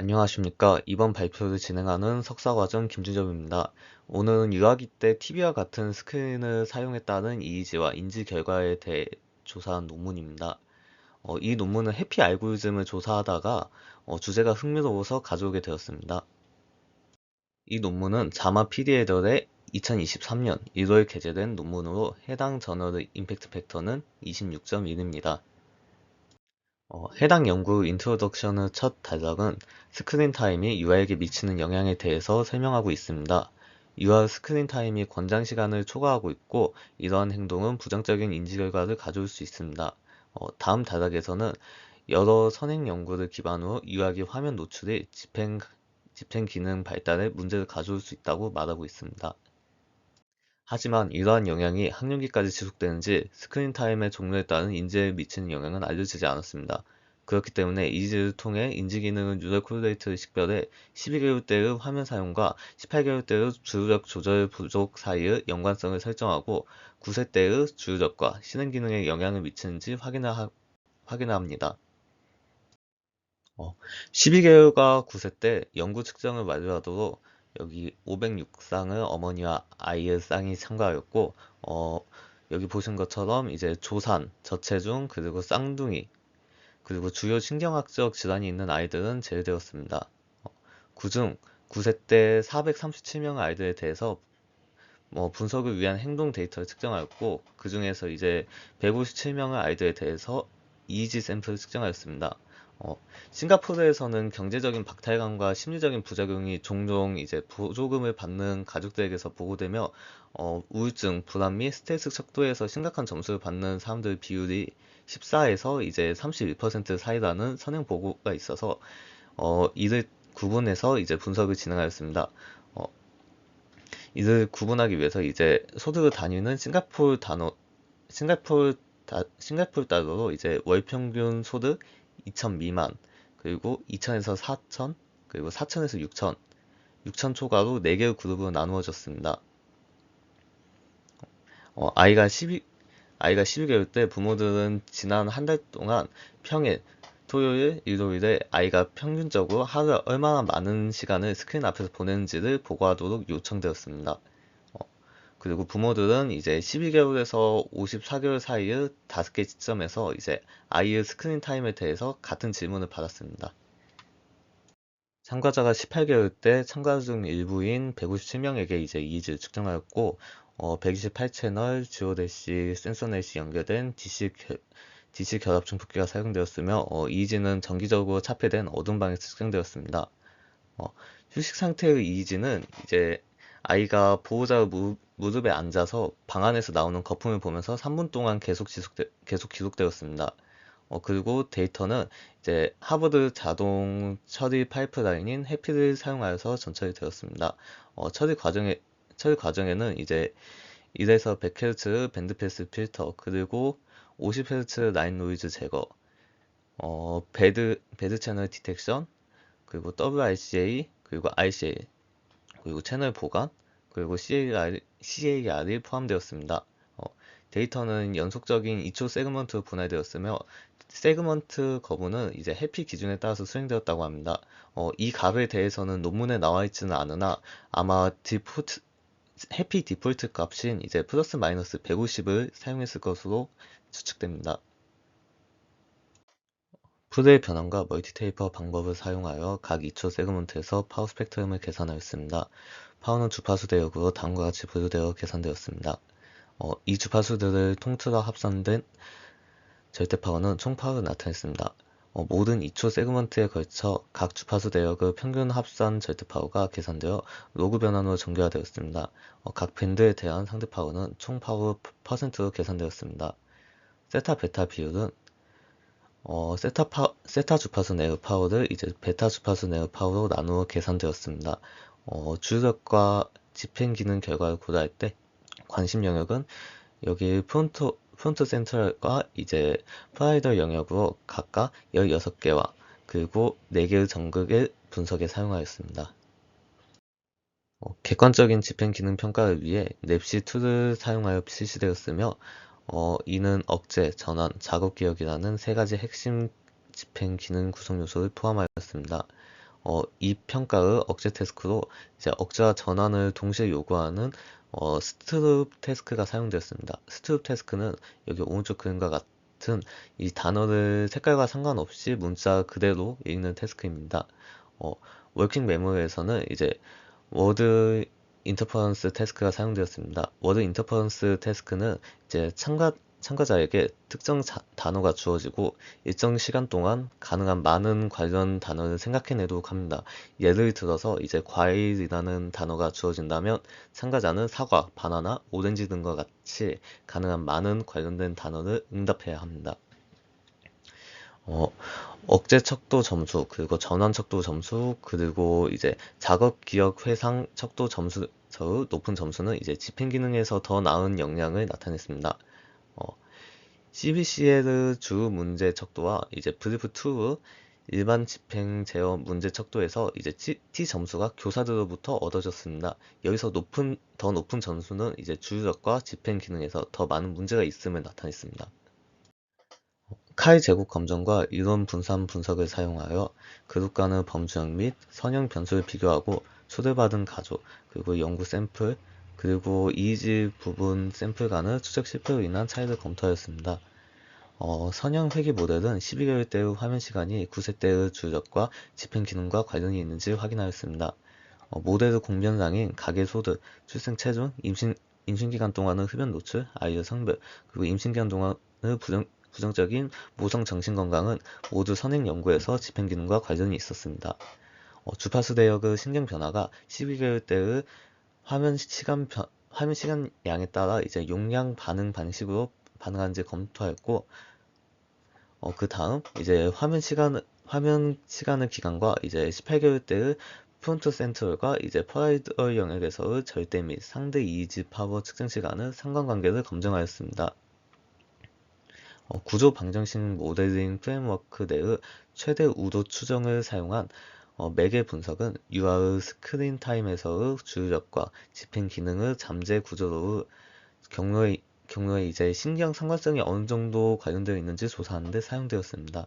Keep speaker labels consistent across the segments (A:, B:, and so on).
A: 안녕하십니까. 이번 발표를 진행하는 석사과정 김준엽입니다. 오늘은 유아기 때 TV와 같은 스크린을 사용했다는 이의지와 인지 결과에 대해 조사한 논문입니다. 어, 이 논문은 해피 알고리즘을 조사하다가 어, 주제가 흥미로워서 가져오게 되었습니다. 이 논문은 자마 PD에더의 2023년 1월 게재된 논문으로 해당 저널의 임팩트 팩터는 26.1입니다. 어, 해당 연구 인트로덕션의 첫 단락은 스크린 타임이 유아에게 미치는 영향에 대해서 설명하고 있습니다. 유아 스크린 타임이 권장 시간을 초과하고 있고 이러한 행동은 부정적인 인지 결과를 가져올 수 있습니다. 어, 다음 단락에서는 여러 선행 연구를 기반으로 유아기 화면 노출이 집행, 집행 기능 발달에 문제를 가져올 수 있다고 말하고 있습니다. 하지만 이러한 영향이 학령기까지 지속되는지 스크린 타임의 종류에 따른 인지에 미치는 영향은 알려지지 않았습니다. 그렇기 때문에 이지를 통해 인지 기능은 뉴럴 콜레이트를 식별해 12개월 때의 화면 사용과 18개월 때의 주의력 조절 부족 사이의 연관성을 설정하고 9세 때의 주의력과 실행 기능에 영향을 미치는지 확인하, 확인합니다. 어, 12개월과 9세 때 연구 측정을 완료하도록 여기 506쌍을 어머니와 아이의 쌍이 참가하였고 어, 여기 보신 것처럼 이제 조산, 저체중, 그리고 쌍둥이 그리고 주요 신경학적 질환이 있는 아이들은 제외되었습니다. 어, 그중 9세 때 437명의 아이들에 대해서 뭐 분석을 위한 행동 데이터를 측정하였고 그 중에서 이제 157명의 아이들에 대해서 EEG 샘플을 측정하였습니다. 어, 싱가포르에서는 경제적인 박탈감과 심리적인 부작용이 종종 이제 보조금을 받는 가족들에게서 보고되며 어, 우울증, 불안 및 스트레스 척도에서 심각한 점수를 받는 사람들 비율이 14에서 이제 31% 사이라는 선행 보고가 있어서 어, 이를 구분해서 이제 분석을 진행하였습니다. 어, 이를 구분하기 위해서 이제 소득을 다니는 싱가포르 단어 싱가포르 다, 싱가포르 달러로 이제 월 평균 소득 2천 미만, 그리고 2천에서 4천, 그리고 4천에서 6천, 6천 초과로 4개의 그룹으로 나누어졌습니다. 어, 아이가 12, 아이가 12개월 때 부모들은 지난 한 달 동안 평일, 토요일, 일요일에 아이가 평균적으로 하루에 얼마나 많은 시간을 스크린 앞에서 보내는지를 보고하도록 요청되었습니다. 그리고 부모들은 이제 12개월에서 54개월 사이의 5개 시점에서 이제 아이의 스크린 타임에 대해서 같은 질문을 받았습니다. 참가자가 18개월 때 참가 중 일부인 157명에게 이제 이의지를 측정하였고 어, 128채널 주오대시 센서넷이 연결된 DC, DC 결합 증폭기가 사용되었으며 어, 이의지는 정기적으로 차폐된 어두운 방에서 측정되었습니다. 어, 휴식 상태의 이의지는 이제 아이가 보호자 무, 무릎에 앉아서 방 안에서 나오는 거품을 보면서 3분 동안 계속 지속되, 계속 기록되었습니다. 어, 그리고 데이터는 이제 하버드 자동 처리 파이프라인인 해피를 사용하여서 전처리 되었습니다. 어, 처리 과정에 처리 과정에는 이제 1에서 100Hz 밴드 패스 필터 그리고 50Hz 라인 노이즈 제거, 어, 배드 배드 채널 디텍션 그리고 WRCA 그리고 RCA 그리고 채널 보관, 그리고 CAR, CAR이 포함되었습니다. 어, 데이터는 연속적인 2초 세그먼트로 분할되었으며 세그먼트 거부는 이제 해피 기준에 따라서 수행되었다고 합니다. 어, 이 값에 대해서는 논문에 나와 있지는 않으나 아마 디폴트 해피 디폴트 값인 이제 플러스 마이너스 150을 사용했을 것으로 추측됩니다. 푸드의 변환과 멀티테이퍼 방법을 사용하여 각 2초 세그먼트에서 파워 스펙트럼을 계산하였습니다. 파워는 주파수 대역으로 다음과 같이 분류되어 계산되었습니다. 어, 이 주파수들을 통틀어 합산된 절대 파워는 총 파워를 나타냈습니다. 어, 모든 2초 세그먼트에 걸쳐 각 주파수 대역의 평균 합산 절대 파워가 계산되어 로그 변환으로 정교화되었습니다. 어, 각 밴드에 대한 상대 파워는 총 파워 퍼센트로 계산되었습니다. 세타 베타 비율은 어, 세타, 파, 세타 주파수 내의 파워를 이제 베타 주파수 내의 파워로 나누어 계산되었습니다. 어, 주력과 집행 기능 결과를 고려할 때 관심 영역은 여기 프론트, 프론트 센트럴과 이제 프라이더 영역으로 각각 16개와 그리고 4개의 전극의 분석에 사용하였습니다. 어, 객관적인 집행 기능 평가를 위해 넵시 툴을 사용하여 실시되었으며 어, 이는 억제, 전환, 작업 기억이라는 세 가지 핵심 집행 기능 구성 요소를 포함하였습니다. 어, 이 평가의 억제 태스크로 이제 억제와 전환을 동시에 요구하는 어, 스트룹 태스크가 사용되었습니다. 스트룹 태스크는 여기 오른쪽 그림과 같은 이 단어를 색깔과 상관없이 문자 그대로 읽는 태스크입니다. 어, 워킹 메모리에서는 이제 워드 인터퍼런스 태스크가 사용되었습니다. 워드 인터퍼런스 태스크는 이제 참가 참가자에게 특정 자, 단어가 주어지고 일정 시간 동안 가능한 많은 관련 단어를 생각해내도록 합니다. 예를 들어서 이제 과일이라는 단어가 주어진다면 참가자는 사과, 바나나, 오렌지 등과 같이 가능한 많은 관련된 단어를 응답해야 합니다. 어, 억제 척도 점수, 그리고 전환 척도 점수, 그리고 이제 작업 기억 회상 척도 점수, 의 높은 점수는 이제 집행 기능에서 더 나은 역량을 나타냈습니다. 어, CBCL 주 문제 척도와 이제 브리프 2 일반 집행 제어 문제 척도에서 이제 T 점수가 교사들로부터 얻어졌습니다. 여기서 높은 더 높은 점수는 이제 주유력과 집행 기능에서 더 많은 문제가 있음을 나타냈습니다. 카이 제곱 검정과 이론 분산 분석을 사용하여 그룹 간의 범주형 및 선형 변수를 비교하고 초대받은 가족 그리고 연구 샘플 그리고 이지 부분 샘플 간의 추적 실패로 인한 차이를 검토하였습니다. 어, 선형 회귀 모델은 12개월 때의 화면 시간이 9세 때의 주력과 집행 기능과 관련이 있는지 확인하였습니다. 어, 모델의 공변상인 가계 소득, 출생 체중, 임신, 임신기간 동안의 흡연 노출, 아이의 성별, 그리고 임신기간 동안의 부정, 부정적인 모성 정신건강은 모두 선행 연구에서 집행 기능과 관련이 있었습니다. 어, 주파수 대역의 신경 변화가 12개월 때의 화면 시간 변, 화면 시간 양에 따라 이제 용량 반응 방식으로 반응하는지 검토하였고 어, 그 다음 이제 화면 시간 화면 시간의 기간과 이제 18개월 때의 프론트 센트럴과 이제 퍼라이더 영역에서의 절대 및 상대 이지 파워 측정 시간의 상관관계를 검증하였습니다. 어, 구조 방정식 모델링 프레임워크 내의 최대 우도 추정을 사용한 어, 매개 분석은 유아의 스크린 타임에서의 주력과 집행 기능의 잠재 구조로의 경로에, 경로에 이제 신경 상관성이 어느 정도 관련되어 있는지 조사하는 데 사용되었습니다.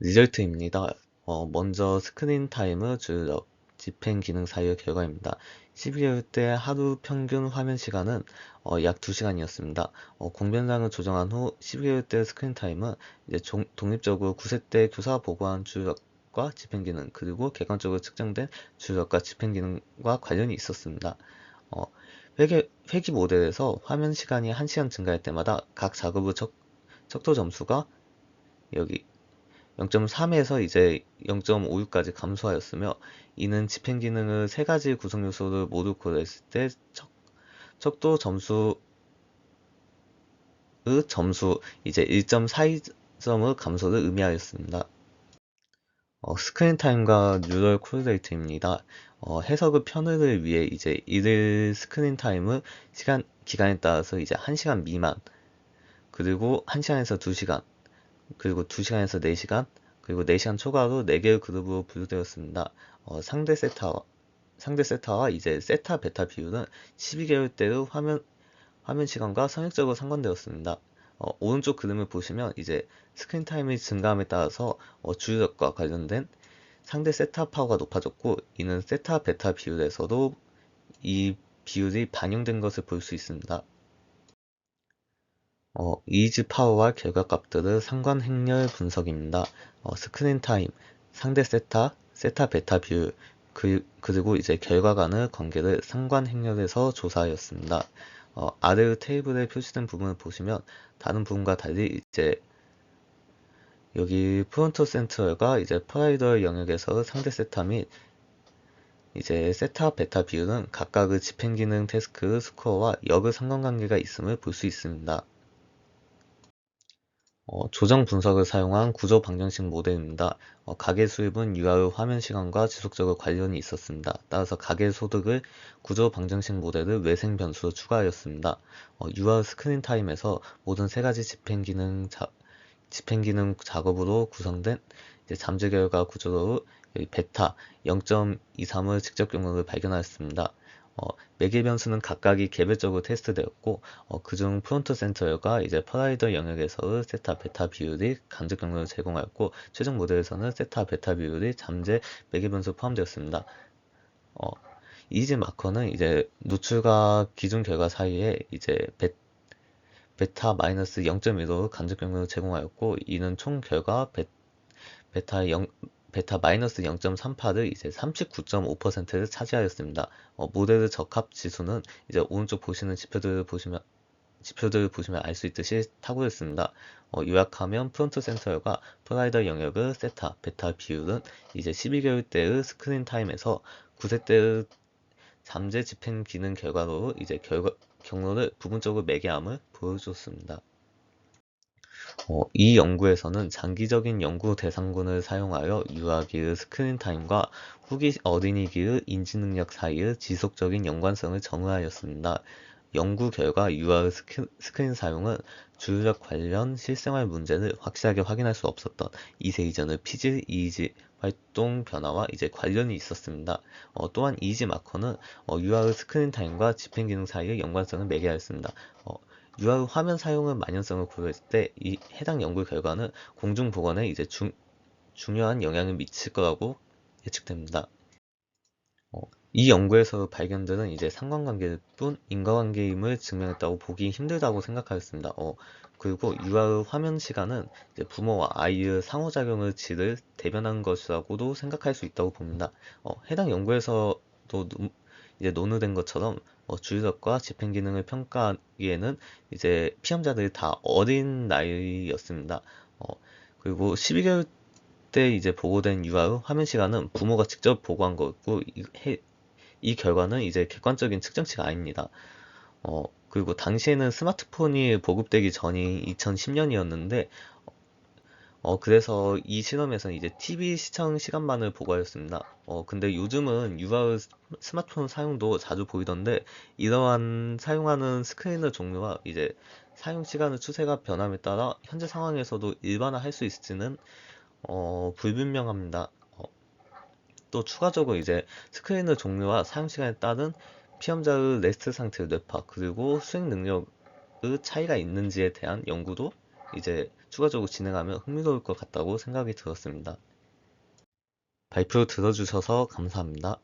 A: 리절트입니다. 어, 먼저 스크린 타임의 주력, 집행 기능 사이의 결과입니다. 12개월 때 하루 평균 화면 시간은 어, 약 2시간이었습니다. 어, 공변상을 조정한 후 12개월 때 스크린 타임은 이제 종, 독립적으로 9세 때 교사가 보고한 주력 주력 과 집행기능 그리고 객관적으로 측정된 주력과 집행기능과 관련이 있었습니다. 어, 회계, 회기 모델에서 화면 시간이 1시간 증가할 때마다 각 작업의 척, 척도 점수가 여기 0.3에서 이제 0.56까지 감소하였으며 이는 집행 기능의 세 가지 구성 요소를 모두 고려했을 때 척, 척도 점수의 점수 이제 1.42점의 감소를 의미하였습니다. 어, 스크린 타임과 뉴럴 코릴레이트입니다. 어, 해석의 편의를 위해 이제 일일 스크린 타임을 시간 기간에 따라서 이제 1시간 미만 그리고 1시간에서 2시간 그리고 2시간에서 4시간 그리고 4시간 초과로 4개의 그룹으로 분류되었습니다. 어, 상대 세타 상대 세타와 이제 세타 베타 비율은 12개월 때의 화면 화면 시간과 성역적으로 상관되었습니다. 어, 오른쪽 그림을 보시면 이제 스크린 타임이 증가함에 따라서 어, 주유력과 관련된 상대 세타 파워가 높아졌고 이는 세타 베타 비율에서도 이 비율이 반영된 것을 볼 수 있습니다. 어, 이즈 파워와 결과값들의 상관 행렬 분석입니다. 어, 스크린 타임, 상대 세타, 세타 베타 비율, 그, 그리고 이제 결과 간의 관계를 상관 행렬에서 조사하였습니다. 어, 아래의 테이블에 표시된 부분을 보시면 다른 부분과 달리 이제 여기 프론트 센트럴과 이제 프라이더 영역에서 상대 세타 및 이제 세타 베타 비율은 각각의 집행 기능 태스크 스코어와 역의 상관관계가 있음을 볼 수 있습니다. 어, 조정 분석을 사용한 구조 방정식 모델입니다. 어, 가계 수입은 유아의 화면 시간과 지속적으로 관련이 있었습니다. 따라서 가계 소득을 구조 방정식 모델을 외생 변수로 추가하였습니다. 어, 유아 스크린 타임에서 모든 세 가지 집행 기능 자, 집행 기능 작업으로 구성된 잠재 결과 구조로 베타 0.23의 직접 경로를 발견하였습니다. 어, 매개 변수는 각각이 개별적으로 테스트되었고 어, 그중 프론트 센터가 이제 퍼라이더 영역에서의 세타 베타 비율이 간접 경로를 제공하였고 최종 모델에서는 세타 베타 비율이 잠재 매개 변수 포함되었습니다. 어, 이지 마커는 이제 노출과 기준 결과 사이에 이제 베, 베타 마이너스 0.1로 간접 경로를 제공하였고 이는 총 결과 베, 베타 0 베타 마이너스 0.38을 이제 39.5%를 차지하였습니다. 어, 모델의 적합 지수는 이제 오른쪽 보시는 지표들을 보시면 지표들을 보시면 알 수 있듯이 탁월했습니다. 어, 요약하면 프론트 센서가 프라이더 영역의 세타, 베타 비율은 이제 12개월 때의 스크린 타임에서 9세 때의 잠재 집행 기능 결과로 이제 결과, 경로를 부분적으로 매개함을 보여줬습니다. 어, 이 연구에서는 장기적인 연구 대상군을 사용하여 유아기의 스크린 타임과 후기 어린이기의 인지 능력 사이의 지속적인 연관성을 정의하였습니다. 연구 결과 유아의 스크, 스크린 사용은 주의력 관련 실생활 문제를 확실하게 확인할 수 없었던 2세 이전의 피질, 이지 활동 변화와 이제 관련이 있었습니다. 어, 또한 이지 마커는 어, 유아의 스크린 타임과 집행 기능 사이의 연관성을 매개하였습니다. 어, 유아의 화면 사용의 만연성을 고려했을 때 이 해당 연구 결과는 공중 보건에 이제 중, 중요한 영향을 미칠 거라고 예측됩니다. 어, 이 연구에서 발견들은 이제 상관관계일 뿐 인과관계임을 증명했다고 보기 힘들다고 생각하였습니다. 어, 그리고 유아의 화면 시간은 부모와 아이의 상호작용의 질을 대변한 것이라고도 생각할 수 있다고 봅니다. 어, 해당 연구에서도 이제 논의된 것처럼 어, 주의력과 집행 기능을 평가하기에는 이제 피험자들이 다 어린 나이였습니다. 어, 그리고 12개월 때 이제 보고된 유아의 화면 시간은 부모가 직접 보고한 거고 이, 이 결과는 이제 객관적인 측정치가 아닙니다. 어, 그리고 당시에는 스마트폰이 보급되기 전이 2010년이었는데 어, 그래서 이 실험에서는 이제 TV 시청 시간만을 보고하였습니다. 어, 근데 요즘은 유아의 스마트폰 사용도 자주 보이던데, 이러한 사용하는 스크린의 종류와 이제 사용 시간의 추세가 변함에 따라 현재 상황에서도 일반화 할 수 있을지는, 어, 불분명합니다. 어, 또 추가적으로 이제 스크린의 종류와 사용 시간에 따른 피험자의 레스트 상태의 뇌파, 그리고 수행 능력의 차이가 있는지에 대한 연구도 이제 추가적으로 진행하면 흥미로울 것 같다고 생각이 들었습니다. 발표 들어주셔서 감사합니다.